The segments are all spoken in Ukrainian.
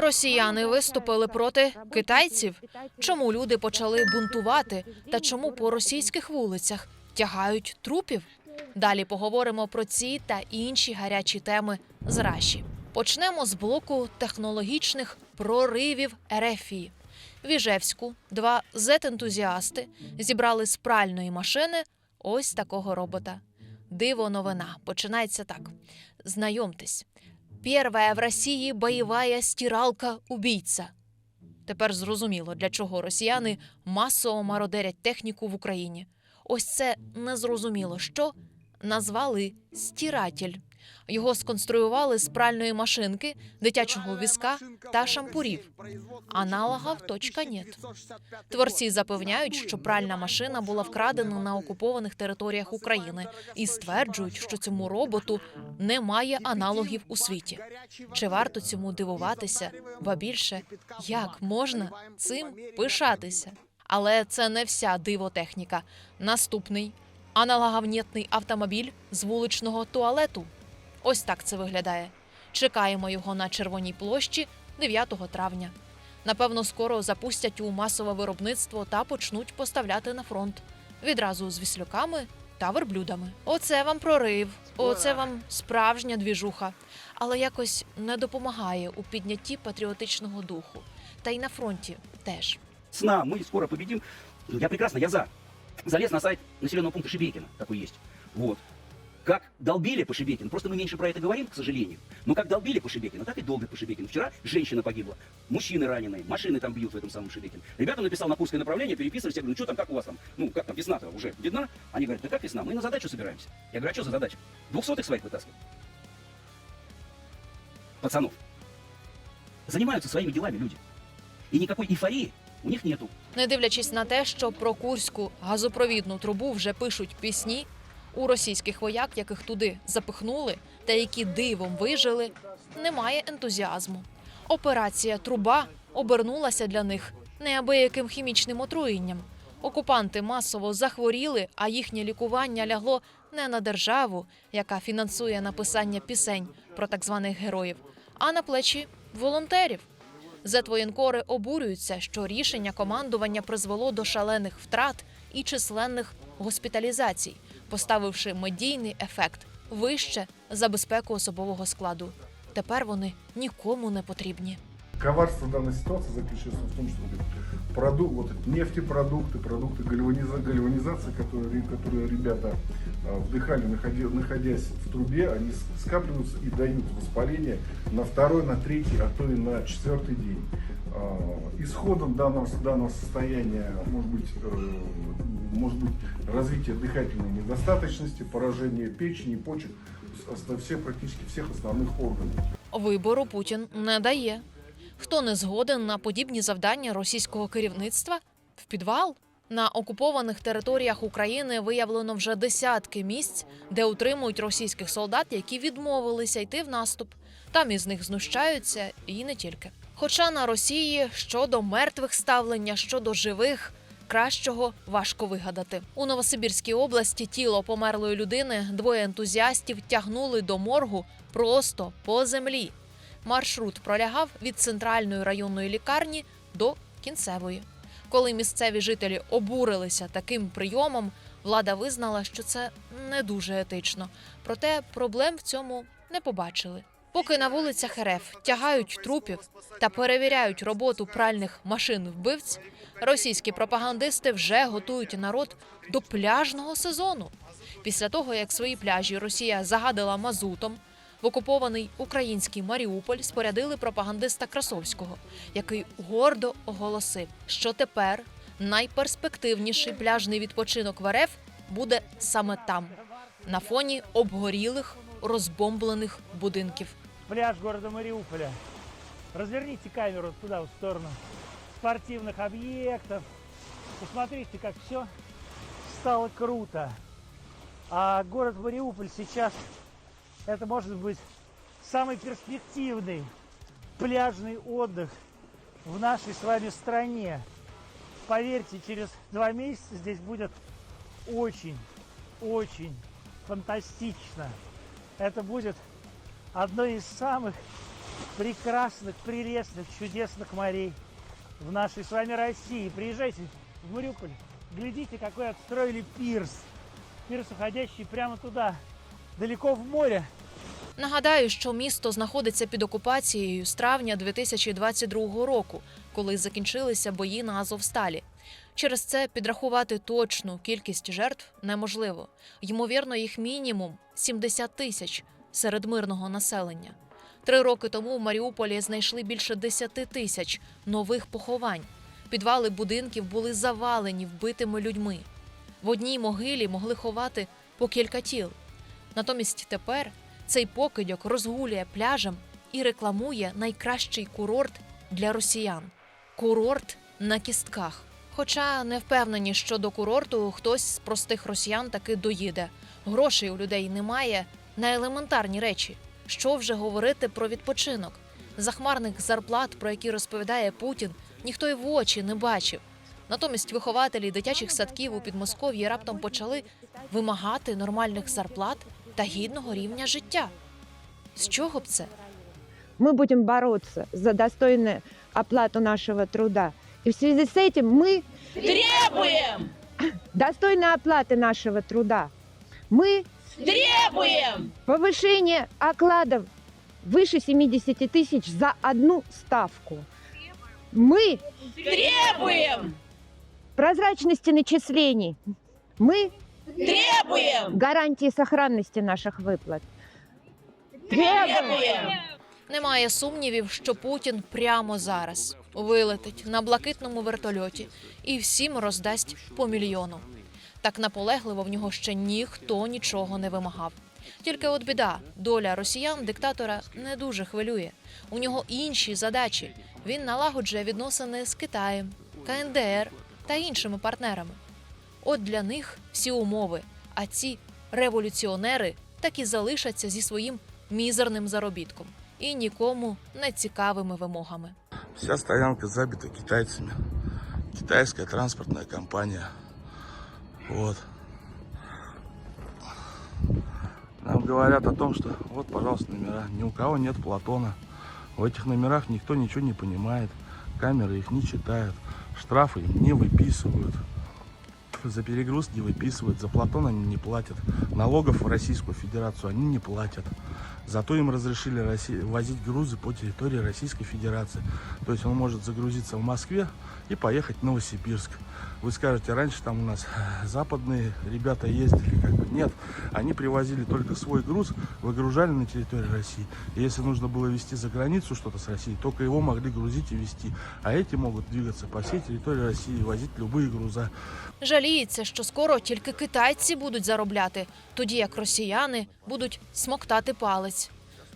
Росіяни виступили проти китайців. Чому люди почали бунтувати та чому по російських вулицях тягають трупів? Далі поговоримо про ці та інші гарячі теми з Раші. Почнемо з блоку технологічних проривів Ерефії. В Іжевську два зет-ентузіасти зібрали з пральної машини ось такого робота. Диво новина починається так. Знайомтесь, Первая в Росії бойова стиралка-убійця. Тепер зрозуміло, для чого росіяни масово мародерять техніку в Україні. Ось це незрозуміло, що назвали стиратель. Його сконструювали з пральної машинки, дитячого візка та шампурів. Аналогов точка нет. Творці запевняють, що пральна машина була вкрадена на окупованих територіях України і стверджують, що цьому роботу немає аналогів у світі. Чи варто цьому дивуватися? Ба більше, як можна цим пишатися? Але це не вся дивотехніка. Наступний аналоговнєтний автомобіль з вуличного туалету. Ось так це виглядає. Чекаємо його на червоній площі 9 травня. Напевно, скоро запустять у масове виробництво та почнуть поставляти на фронт відразу з віслюками та верблюдами. Оце вам прорив, оце вам справжня двіжуха, але якось не допомагає у піднятті патріотичного духу. Та й на фронті теж. сна, мы скоро победим. Я прекрасно, я за. Залез на сайт населенного пункта Шебекина, такой есть. Вот Как долбили по Шебекину, просто мы меньше про это говорим, к сожалению, но как долбили по Шебекину, так и долбят по Шебекину. Вчера женщина погибла, мужчины раненые, машины там бьют в этом самом Шебекине. Ребята написал на Курское направление, переписывались, я говорю, ну что там, как у вас там, ну как там, весна-то уже видна? Они говорят, да как весна, мы на задачу собираемся. Я говорю, а что за задача? Двухсотых своих вытаскивать. Пацанов. Занимаются своими делами люди. И никакой эйфории у них нету. Не дивлячись на те, що про курську газопровідну трубу вже пишуть пісні, у російських вояк, яких туди запихнули, та які дивом вижили, немає ентузіазму. Операція Труба обернулася для них неабияким хімічним отруєнням. Окупанти масово захворіли, а їхнє лікування лягло не на державу, яка фінансує написання пісень про так званих героїв, а на плечі волонтерів. Зетвоєнкори обурюються, що рішення командування призвело до шалених втрат і численних госпіталізацій, поставивши медійний ефект вище за безпеку особового складу. Тепер вони нікому не потрібні. Коварство данной ситуации заключается в том, что продукт, вот эти нефтепродукты, продукты гальваниза- гальванизации, которые, которые ребята а, вдыхали, находя- находясь в трубе, они с- скапливаются и дают воспаление на второй, на третий, а то и на четвертый день. А, Исходом данного, данного состояния может быть, э, может быть развитие дыхательной недостаточности, поражение печени, почек, с- всех, практически всех основных органов. Вибору Путін не дає. Хто не згоден на подібні завдання російського керівництва? В підвал на окупованих територіях України виявлено вже десятки місць, де утримують російських солдат, які відмовилися йти в наступ. Там із них знущаються і не тільки. Хоча на Росії щодо мертвих ставлення, щодо живих. Кращого важко вигадати у Новосибірській області. Тіло померлої людини двоє ентузіастів тягнули до моргу просто по землі. Маршрут пролягав від центральної районної лікарні до кінцевої. Коли місцеві жителі обурилися таким прийомом, влада визнала, що це не дуже етично. Проте проблем в цьому не побачили. Поки на вулицях РФ тягають трупів та перевіряють роботу пральних машин вбивць, російські пропагандисти вже готують народ до пляжного сезону. Після того, як свої пляжі Росія загадила мазутом, в окупований український Маріуполь спорядили пропагандиста Красовського, який гордо оголосив, що тепер найперспективніший пляжний відпочинок в РФ буде саме там, на фоні обгорілих розбомблених будинків. Пляж города Мариуполя. Разверните камеру туда, в сторону спортивных объектов. Посмотрите, как все стало круто. А город Мариуполь сейчас это может быть самый перспективный пляжный отдых в нашей с вами стране. Поверьте, через два месяца здесь будет очень, очень фантастично. Это будет одно из самых прекрасных, прелестных, чудесных морей в нашей с вами России. Приезжайте в Мариуполь, глядите, какой отстроили пирс. Пирс, уходящий прямо туда, далеко в море. Нагадаю, що місто знаходиться під окупацією з травня 2022 року, коли закінчилися бої на Азовсталі. Через це підрахувати точну кількість жертв неможливо. Ймовірно, їх мінімум 70 тисяч серед мирного населення. Три роки тому в Маріуполі знайшли більше 10 тисяч нових поховань. Підвали будинків були завалені вбитими людьми. В одній могилі могли ховати по кілька тіл. Натомість тепер цей покидьок розгулює пляжем і рекламує найкращий курорт для росіян курорт на кістках. Хоча не впевнені, що до курорту хтось з простих росіян таки доїде. Грошей у людей немає на елементарні речі. Що вже говорити про відпочинок? Захмарних зарплат, про які розповідає Путін, ніхто й в очі не бачив. Натомість вихователі дитячих садків у Підмосков'ї раптом почали вимагати нормальних зарплат та гідного рівня життя. З чого б це? мы будем бороться за достойную оплату нашего труда. И в связи с этим мы Требуем! достойной оплаты нашего труда. Мы Требуем! повышение окладов выше 70 тысяч за одну ставку. Мы Требуем! прозрачности начислений. Мы Требуем! гарантии сохранности наших выплат. Требуем! Немає сумнівів, що Путін прямо зараз вилетить на блакитному вертольоті і всім роздасть по мільйону. Так наполегливо в нього ще ніхто нічого не вимагав. Тільки от біда, доля росіян диктатора не дуже хвилює. У нього інші задачі. Він налагоджує відносини з Китаєм, КНДР та іншими партнерами. От для них всі умови, а ці революціонери так і залишаться зі своїм мізерним заробітком і нікому не цікавими вимогами. Вся стоянка забита китайцами. Китайская транспортная компания. Вот. Нам говорят о том, что вот, пожалуйста, номера. Ни у кого нет Платона. В этих номерах никто ничего не понимает. Камеры их не читают. Штрафы им не выписывают. За перегруз не выписывают. За Платон они не платят. Налогов в Российскую Федерацию они не платят. Зато им разрешили возить грузы по территории Российской Федерации. То есть он может загрузиться в Москве и поехать в Новосибирск. Вы скажете, раньше там у нас э, западные ребята ездили, как бы нет. Они привозили только свой груз, выгружали на территории России. И если нужно было везти за границу что-то с Россией, только его могли грузить и везти. А эти могут двигаться по всей территории России и возить любые груза. Жаліється, що скоро тільки китайці будуть заробляти, тоді як росіяни будуть смоктати палець.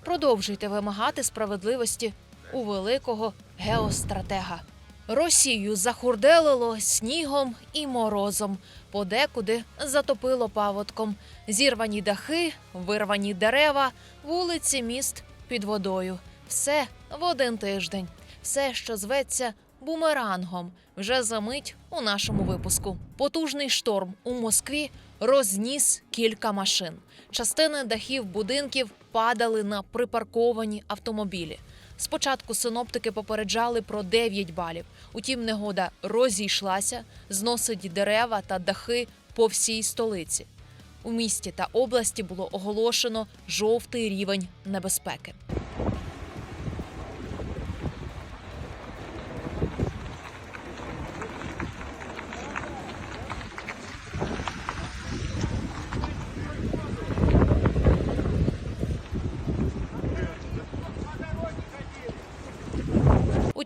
Продовжуйте вимагати справедливості у великого геостратега. Росію захурделило снігом і морозом, подекуди затопило паводком. Зірвані дахи, вирвані дерева, вулиці міст під водою. Все в один тиждень. Все, що зветься бумерангом, вже за мить у нашому випуску. Потужний шторм у Москві розніс кілька машин. Частини дахів будинків падали на припарковані автомобілі. Спочатку синоптики попереджали про 9 балів. Утім, негода розійшлася, зносить дерева та дахи по всій столиці. У місті та області було оголошено жовтий рівень небезпеки.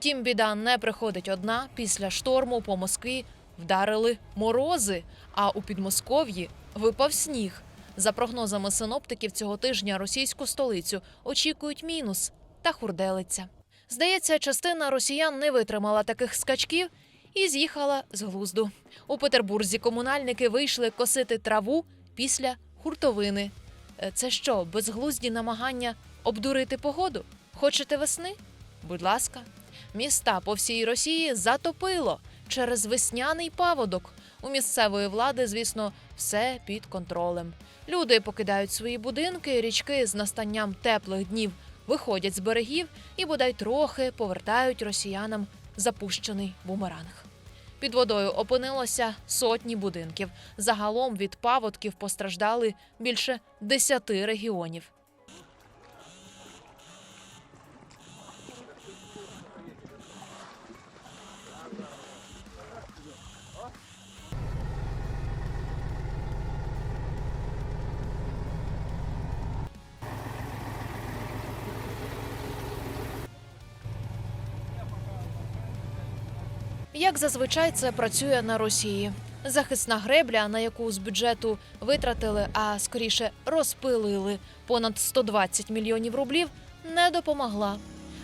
Утім, біда не приходить одна. Після шторму по Москві вдарили морози, а у Підмосков'ї випав сніг. За прогнозами синоптиків, цього тижня російську столицю очікують мінус та хурделиця. Здається, частина росіян не витримала таких скачків і з'їхала з глузду. У Петербурзі комунальники вийшли косити траву після хуртовини. Е, Це що, безглузді намагання обдурити погоду? Хочете весни? Будь ласка, міста по всій Росії затопило через весняний паводок. У місцевої влади, звісно, все під контролем. Люди покидають свої будинки, річки з настанням теплих днів виходять з берегів і бодай трохи повертають росіянам запущений бумеранг. Під водою опинилося сотні будинків. Загалом від паводків постраждали більше десяти регіонів. Як зазвичай це працює на Росії. Захисна гребля, на яку з бюджету витратили, а скоріше розпилили понад 120 мільйонів рублів, не допомогла.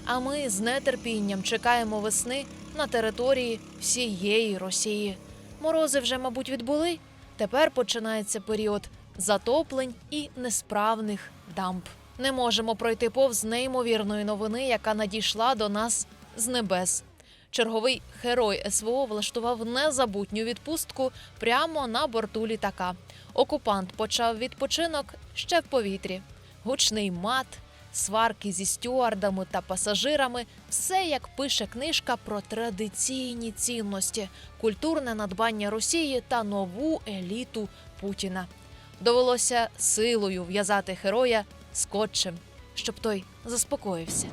А ми з нетерпінням чекаємо весни на території всієї Росії. Морози вже, мабуть, відбули. Тепер починається період затоплень і несправних дамб. Не можемо пройти повз неймовірної новини, яка надійшла до нас з небес. Черговий герой СВО влаштував незабутню відпустку прямо на борту літака. Окупант почав відпочинок ще в повітрі. Гучний мат, сварки зі стюардами та пасажирами все як пише книжка про традиційні цінності, культурне надбання Росії та нову еліту Путіна. Довелося силою в'язати героя скотчем, щоб той заспокоївся.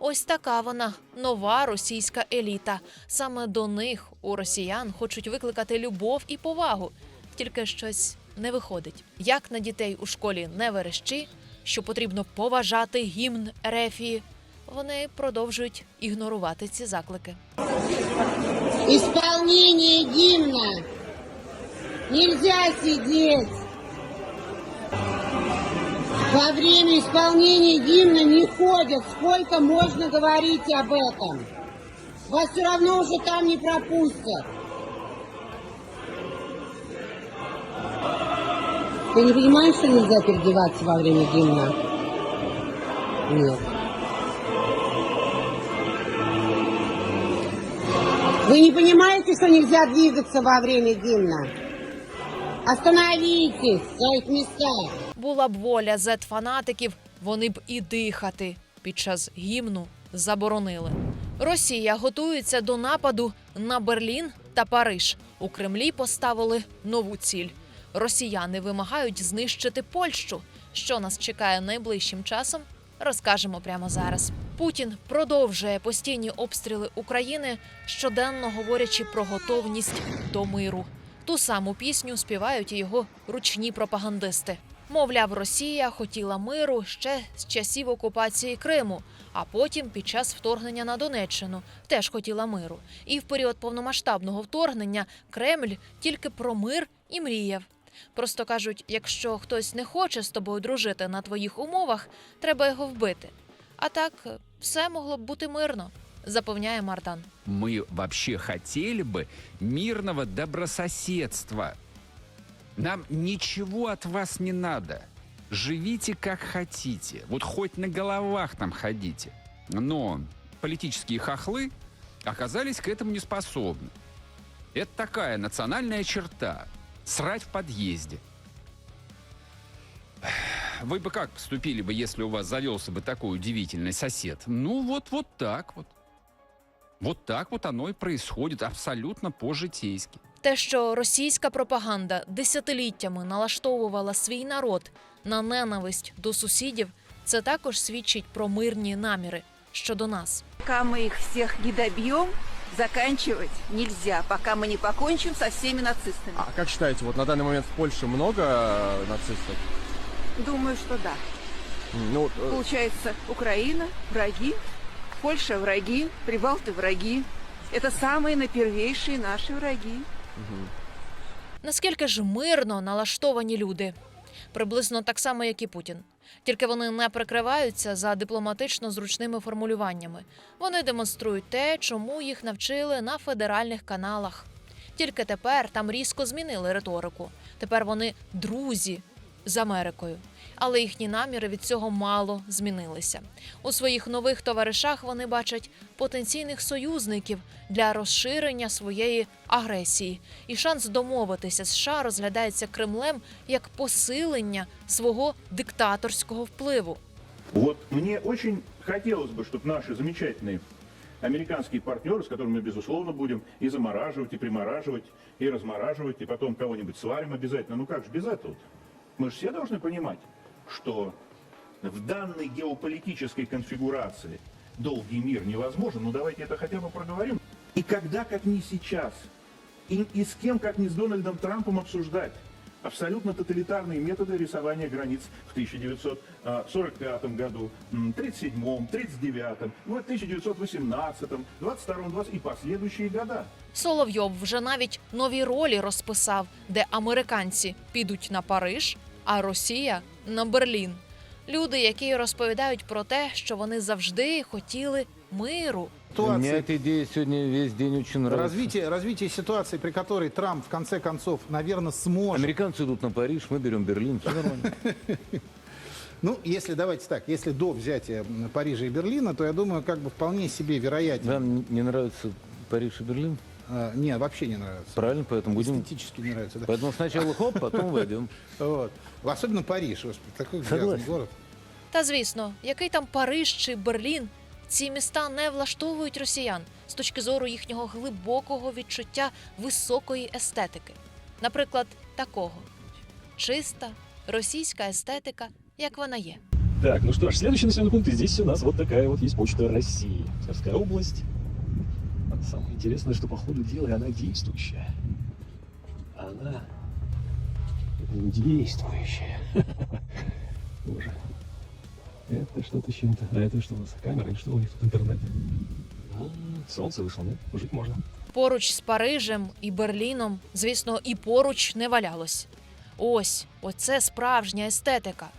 Ось така вона нова російська еліта. Саме до них у росіян хочуть викликати любов і повагу. Тільки щось не виходить. Як на дітей у школі не верещи, що потрібно поважати гімн Рефії, вони продовжують ігнорувати ці заклики. Исполнение гимна. Нельзя сидеть. Во время исполнения гимна не ходят. Сколько можно говорить об этом? Вас все равно уже там не пропустят. Ты не понимаешь, что нельзя переодеваться во время гимна? Нет. Вы не понимаете, что нельзя двигаться во время гимна? Остановитесь в своих местах. Була б воля зет-фанатиків, вони б і дихати під час гімну заборонили. Росія готується до нападу на Берлін та Париж. У Кремлі поставили нову ціль. Росіяни вимагають знищити Польщу. Що нас чекає найближчим часом, розкажемо прямо зараз. Путін продовжує постійні обстріли України, щоденно говорячи про готовність до миру. Ту саму пісню співають і його ручні пропагандисти. Мовляв, Росія хотіла миру ще з часів окупації Криму, а потім під час вторгнення на Донеччину теж хотіла миру. І в період повномасштабного вторгнення Кремль тільки про мир і мріяв. Просто кажуть, якщо хтось не хоче з тобою дружити на твоїх умовах, треба його вбити. А так все могло б бути мирно, запевняє Мардан. мы вообще хотели бы мирного добрососедства. Нам ничего от вас не надо. Живите как хотите. Вот хоть на головах там ходите. Но политические хохлы оказались к этому не способны. Это такая национальная черта. Срать в подъезде. Вы бы как поступили бы, если у вас завелся бы такой удивительный сосед? Ну, вот, вот так вот. Вот так вот оно и происходит, абсолютно по-житейски. Те, що російська пропаганда десятиліттями налаштовувала свій народ на ненависть до сусідів, це також свідчить про мирні наміри щодо нас. Пока мы их всех не добьем, заканчивать нельзя, пока мы не покончим со всеми нацистами. А как считаете, вот на данный момент в Польше много э, нацистов? Думаю, что да. М, Ну, э, Получается, Украина – враги, Польша – враги, Прибалты – враги. Это самые напервейшие наши враги. Наскільки ж мирно налаштовані люди? Приблизно так само, як і Путін. Тільки вони не прикриваються за дипломатично зручними формулюваннями. Вони демонструють те, чому їх навчили на федеральних каналах. Тільки тепер там різко змінили риторику. Тепер вони друзі з Америкою Але їхні наміри від цього мало змінилися. У своїх нових товаришах вони бачать потенційних союзників для розширення своєї агресії, і шанс домовитися з США розглядається Кремлем як посилення свого диктаторського впливу. Вот мне очень хотелось бы, чтобы наши замечательные американские партнеры, с которыми мы, безусловно, будем и замораживать, и примораживать, и размораживать, и потом кого-нибудь сварим обязательно. Ну как же без этого? -то? Мы же все должны понимать, что в данной геополитической конфигурации долгий мир невозможен. Ну давайте это хотя бы проговорим. И когда, как не сейчас, и, и с кем, как не с Дональдом Трампом обсуждать абсолютно тоталитарные методы рисования границ в 1945 году, м, 37, 39, ну, 1918, 22, 20 и последующие года. Соловйов вже навіть нові ролі розписав, де американці підуть на Париж, а Росія на Берлін. Люди, які розповідають про те, що вони завжди хотіли миру. Ситуации, эта идея сегодня весь день очень развитие, развитие ситуации, при которой Трамп в конце концов, наверное, сможет. Американцы идут на Париж, мы берем Берлин, все нормально. Ну, если давайте так, если до взятия м, Парижа и Берлина, то я думаю, как бы вполне себе вероятен. Вам не нравится Париж и Берлин? А, не, вообще не нравится. Правильно, поэтому будем... Эстетически не нравится. Да. Поэтому сначала хоп, потом войдем. Вот. Особенно Париж, господи, такой грязный Согласен. город. Та звісно, який там Париж чи Берлін, ці міста не влаштовують росіян з точки зору їхнього глибокого відчуття високої естетики. Наприклад, такого чиста російська естетика, як вона є. Так, ну что ж, следующий населенный пункт. И здесь у нас вот такая вот есть почта России. Тверская область. А Самое интересное, что по ходу дела она действующая. Она действующая. Боже. Это что-то с чем-то. А это что у нас? Камера? И что у них тут интернет? А, солнце вышло, да? Жить можно. Поруч з Парижем і Берліном, звісно, і поруч не валялось. Ось, оце справжня естетика.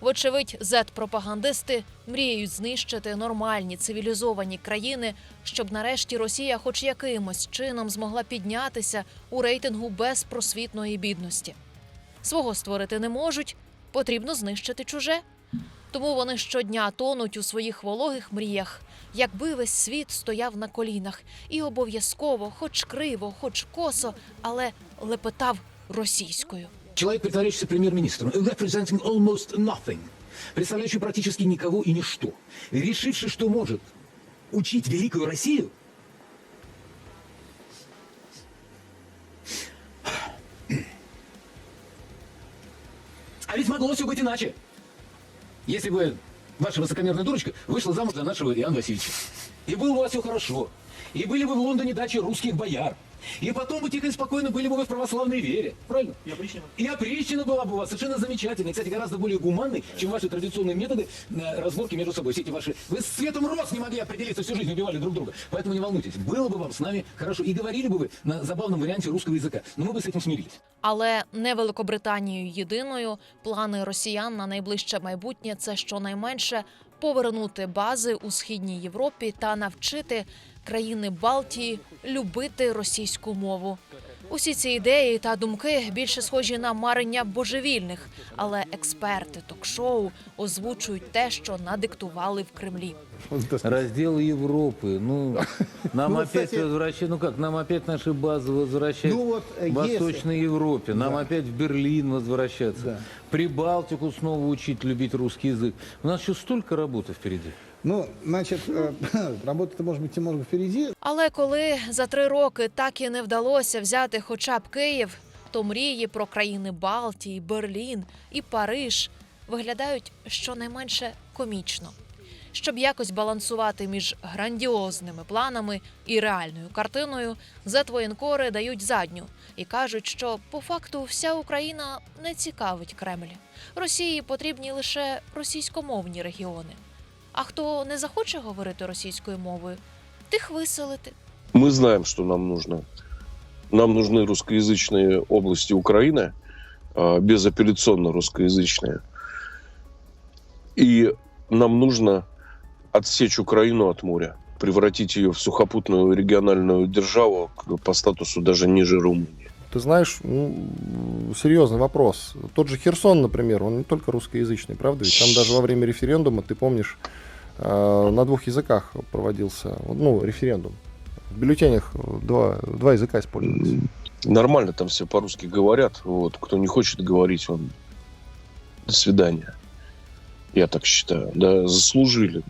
Вочевидь, зет-пропагандисти мріють знищити нормальні цивілізовані країни, щоб нарешті Росія хоч якимось чином змогла піднятися у рейтингу безпросвітної бідності. Свого створити не можуть, потрібно знищити чуже. Тому вони щодня тонуть у своїх вологих мріях, якби весь світ стояв на колінах і обов'язково, хоч криво, хоч косо, але лепетав російською. Человек, притворяющийся премьер-министром, representing almost nothing, представляющий практически никого и ничто, решивший, что может учить великую Россию, А ведь могло все быть иначе. Если бы ваша высокомерная дурочка вышла замуж за нашего Иоанна Васильевича. И было бы у вас все хорошо. И были бы в Лондоне дачи русских бояр. И потом бы тихо и спокойно были бы вы в православной вере. Правильно? И опричнина. И опричнина была бы у вас совершенно замечательной. Кстати, гораздо более гуманной, чем ваши традиционные методы э, разборки между собой. Все эти ваши... Вы с цветом роз не могли определиться, всю жизнь убивали друг друга. Поэтому не волнуйтесь. Было бы вам с нами хорошо. И говорили бы вы на забавном варианте русского языка. Но мы бы с этим смирились. Але не Великобританією єдиною плани росіян на найближче майбутнє це щонайменше повернути бази у східній Європі та навчити країни Балтії любити російську мову. Усі ці ідеї та думки більше схожі на марення божевільних, але експерти ток-шоу озвучують те, що надиктували в Кремлі. Раздел Европы. Ну, нам Ну, опять кстати- возвращают, ну как, нам опять наши базы возвращают Ну вот, э, в Восточной Европе, нам Да. опять в Берлин возвращаться, Да. Прибалтику снова учить любить русский язык. У нас еще столько работы впереди. Ну, значит, э, работа-то может быть немного. Але коли за три роки так і не вдалося взяти хоча б Київ, то мрії про країни Балтії, Берлін і Париж виглядають щонайменше комічно. Щоб якось балансувати між грандіозними планами і реальною картиною, зетвоєнкори дають задню і кажуть, що по факту вся Україна не цікавить Кремль. Росії потрібні лише російськомовні регіони. А хто не захоче говорити російською мовою, тих виселити. Мы знаем, что нам нужно. Нам нужны русскоязычные области Украины, а, безапелляционно русскоязычные. И нам нужно отсечь Украину от моря, превратить ее в сухопутную региональную державу по статусу даже ниже Румынии. Ты знаешь, ну, серьезный вопрос. Тот же Херсон, например, он не только русскоязычный, правда? Ведь там даже во время референдума, ты помнишь, на двух языках проводился, ну, референдум. В бюллетенях два, два языка использовались. Нормально там все по-русски говорят. Вот. Кто не хочет говорить, он до свидания. Я так считаю. Да, заслужили.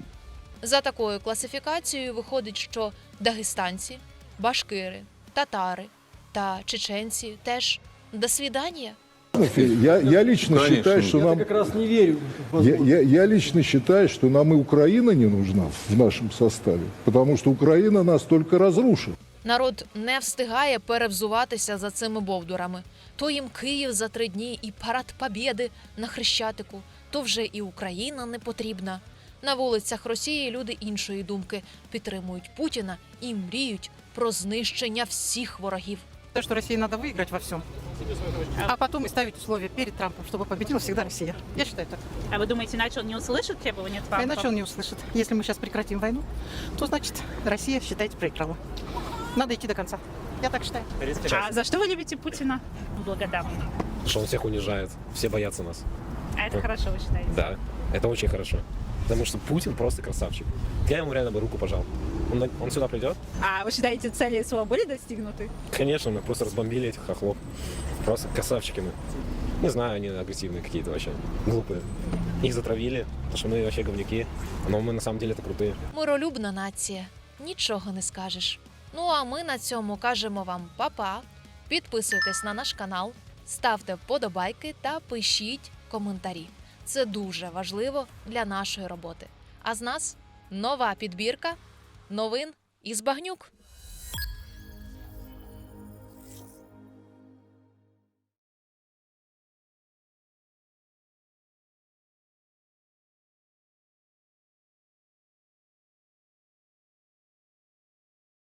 За такою класифікацією виходить, що дагестанці, башкири, татари та чеченці теж до свідання. Я, я лично Конечно. считаю, что нам... как раз не верю. Я, я- я лично считаю, что нам и Украина не нужна в нашем составе, потому что Украина нас только разрушит. Народ не встигає перевзуватися за цими бовдурами. То їм Київ за три дні і парад Побєди на Хрещатику, то вже і Україна не потрібна. На вулицях Росії люди іншої думки підтримують Путіна і мріють про знищення всіх ворогів. То, что России надо выиграть во всем, а потом и ставить условия перед Трампом, чтобы победила всегда Россия. Я считаю так. А вы думаете, иначе он не услышит требования А Трампа? иначе он не услышит. Если мы сейчас прекратим войну, то значит Россия, считайте, проиграла. Надо идти до конца. Я так считаю. А за что вы любите Путина? Благодарны. Что он всех унижает. Все боятся нас. А это Вот. хорошо, вы считаете? Да, это очень хорошо. Потому что Путин просто красавчик. Я ему реально бы руку пожал. Он, на- он сюда придет? А вы считаете, цели СВО были достигнуты? Конечно, мы просто разбомбили этих хохлов. Просто красавчики мы. Не знаю, они агрессивные какие-то вообще. Глупые. Их затравили, потому что мы вообще говнюки. Но мы на самом деле это крутые. Миролюбна нація. Нічого не скажеш. Ну а ми на цьому кажемо вам па-па. Підписуйтесь на наш канал, ставте вподобайки та пишіть коментарі. Це дуже важливо для нашої роботи. А з нас нова підбірка новин із багнюк.